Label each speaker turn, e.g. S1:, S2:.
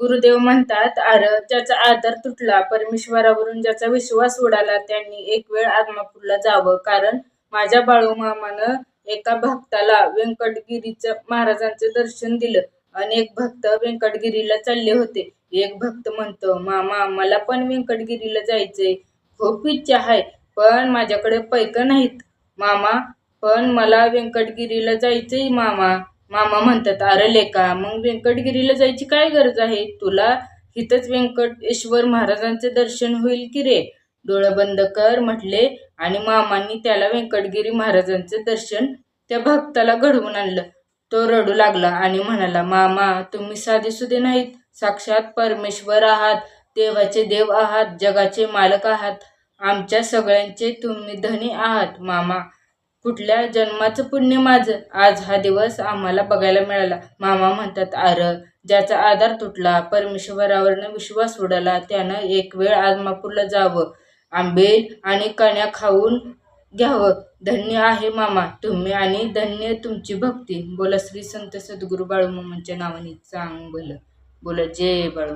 S1: गुरुदेव म्हणतात आर ज्याचा आदर तुटला परमेश्वरावरून ज्याचा विश्वास उडाला त्यांनी एक वेळ आदमापूरला जावं. कारण माझ्या बाळूमामानं एका भक्ताला व्यंकटगिरीचं महाराजांचं दर्शन दिलं. अनेक भक्त व्यंकटगिरीला चालले होते. एक भक्त म्हणतो मामा मला पण व्यंकटगिरीला जायचंय. खूप इच्छा आहे पण माझ्याकडे पैक नाहीत. मामा पण मला व्यंकटगिरीला जायचंय मामा. मामा म्हणतात अरे लेका मग व्यंकटगिरीला जायची काय गरज आहे? तुला इथंच व्यंकटेश्वर महाराजांचे दर्शन होईल की रे? डोळं बंद कर म्हटले आणि मामांनी त्याला व्यंकटगिरी महाराजांचं दर्शन त्या भक्ताला घडवून आणलं. तो रडू लागला आणि म्हणाला मामा तुम्ही साधेसुधे नाहीत. साक्षात परमेश्वर आहात देवाचे देव आहात जगाचे मालक आहात. आमच्या सगळ्यांचे तुम्ही धनी आहात मामा. कुठल्या जन्माचं पुण्य माझं? आज हा दिवस आम्हाला बघायला मिळाला. मामा म्हणतात आर ज्याचा आधार तुटला परमेश्वरावरनं विश्वास उडाला त्यानं एक वेळ आदमापूरला जावं. आंबेल आणि कण्या खाऊन घ्यावं. धन्य आहे मामा तुम्ही आणि धन्य तुमची भक्ती. बोला श्री संत सद्गुरू बाळूमामांच्या नावाने चांग बोला बोला जय बाळू